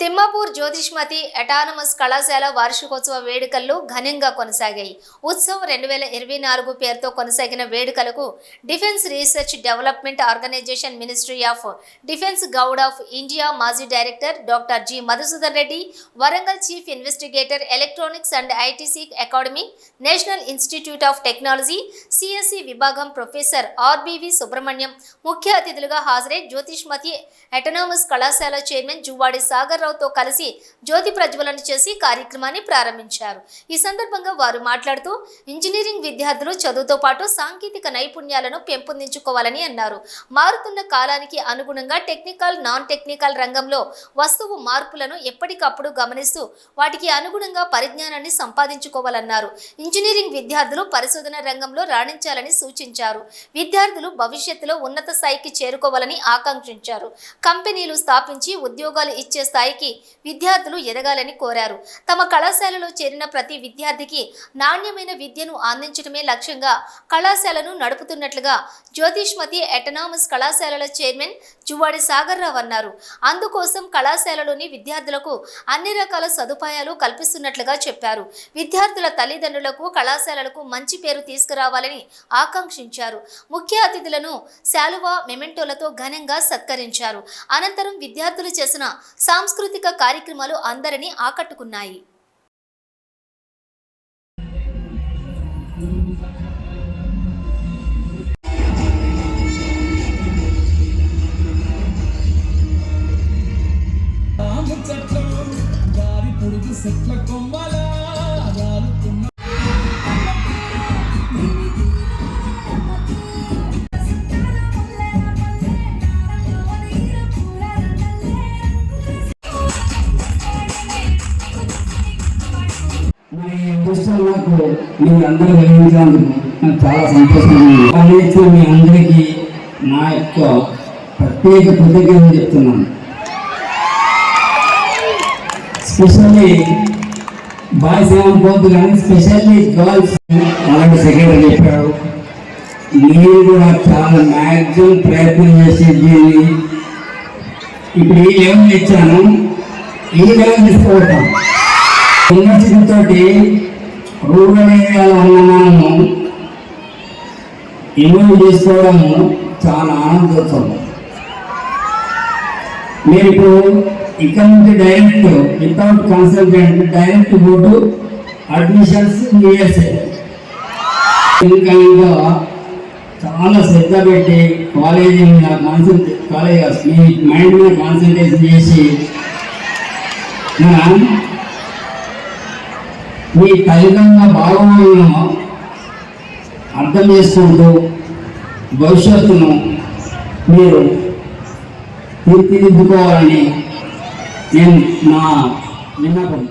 Thimmapur Jyothishmathi autonomous కళాశాల వార్షికోత్సవ వేడుకలు ఘనంగా కొనసాగాయి. ఉత్సవం రెండు వేల ఇరవై నాలుగు పేరుతో కొనసాగిన వేడుకలకు defence research development organisation ministry of defence Goud of India మాజీ director doctor G Madhusudan Reddy Warangal chief investigator electronics and ITC academy national institute of technology CSC విభాగం ప్రొఫెసర్ ఆర్బివి సుబ్రహ్మణ్యం ముఖ్య అతిథులుగా హాజరై జ్యోతిష్మతి అటనామస్ కళాశాల చైర్మన్ జువ్వాడి సాగర్ రావుతో కలిసి జ్యోతి ప్రజ్వలన చేసి కార్యక్రమాన్ని ప్రారంభించారు. ఈ సందర్భంగా వారు మాట్లాడుతూ ఇంజనీరింగ్ విద్యార్థులు చదువుతో పాటు సాంకేతిక నైపుణ్యాలను పెంపొందించుకోవాలని అన్నారు. మారుతున్న కాలానికి అనుగుణంగా టెక్నికల్ నాన్ టెక్నికల్ రంగంలో వస్తువు మార్పులను ఎప్పటికప్పుడు గమనిస్తూ వాటికి అనుగుణంగా పరిజ్ఞానాన్ని సంపాదించుకోవాలన్నారు. ఇంజనీరింగ్ విద్యార్థులు పరిశోధన రంగంలో రాణించాలని సూచించారు. విద్యార్థులు భవిష్యత్తులో ఉన్నత స్థాయికి చేరుకోవాలని ఆకాంక్షించారు. కంపెనీలు స్థాపించి ఉద్యోగాలు ఇచ్చే స్థాయి స్థాయికి విద్యార్థులు ఎదగాలని కోరారు. తమ కళాశాలలో చేరిన ప్రతి విద్యార్థికి నాణ్యమైన విద్యను అందించడమే లక్ష్యంగా కళాశాలను నడుపుతున్నట్లుగా జ్యోతిష్మతి ఎటనామస్ కళాశాలల చైర్మన్ జువాడి సాగర్రావు అన్నారు. అందుకోసం కళాశాలలోని విద్యార్థులకు అన్ని రకాల సదుపాయాలు కల్పిస్తున్నట్లుగా చెప్పారు. విద్యార్థుల తల్లిదండ్రులకు కళాశాలలకు మంచి పేరు తీసుకురావాలని ఆకాంక్షించారు. ముఖ్య అతిథులను శాలువా మెమెంటోలతో ఘనంగా సత్కరించారు. అనంతరం విద్యార్థులు చేసిన సాంస్కృతిక సాంస్కృతిక కార్యక్రమాలు అందరినీ ఆకట్టుకున్నాయి. రాము చెట్లు దారి పొడుగు చెట్ల కొమ్మల మరి ఈ నాకు మీరు అందరూ కలిగించినందుకు నాకు చాలా సంతోషంగా ఉంది. మీ అందరికీ నా యొక్క ప్రత్యేక కృతజ్ఞతలు చెప్తున్నాను. స్పెషల్లీ బాయ్స్ ఏమనుకోవద్దు కానీ స్పెషల్లీ గర్ల్స్ అలాంటి సెక్రటరీ చెప్పారు. మీరు కూడా చాలా మ్యాక్సిమం ప్రయత్నం చేసి దీన్ని ఇప్పుడు ఈ లెవెల్ ఇచ్చాను. ఈ లెవెల్ తీసుకోవటం యూనివర్సిటీ తోటి రూరల్ ఇన్వాల్వ్ చేసుకోవడము చాలా ఆనందోత్సవం. మీరు ఇప్పుడు ఇక్కడ నుంచి direct without consultant direct go to admissions USA ఇంకా ఇంకా చాలా శ్రద్ధ పెట్టి కాలేజీ మీద కాన్సన్ట్రేట్ కాలేజ్ మీ మైండ్ మీద కాన్సన్ట్రేషన్ చేసి మీ తల్లిదండ్రుల భాగములను అర్థం చేసుకుంటూ భవిష్యత్తును మీరు తీర్చిదిద్దుకోవాలని నేను నా విన్నపం.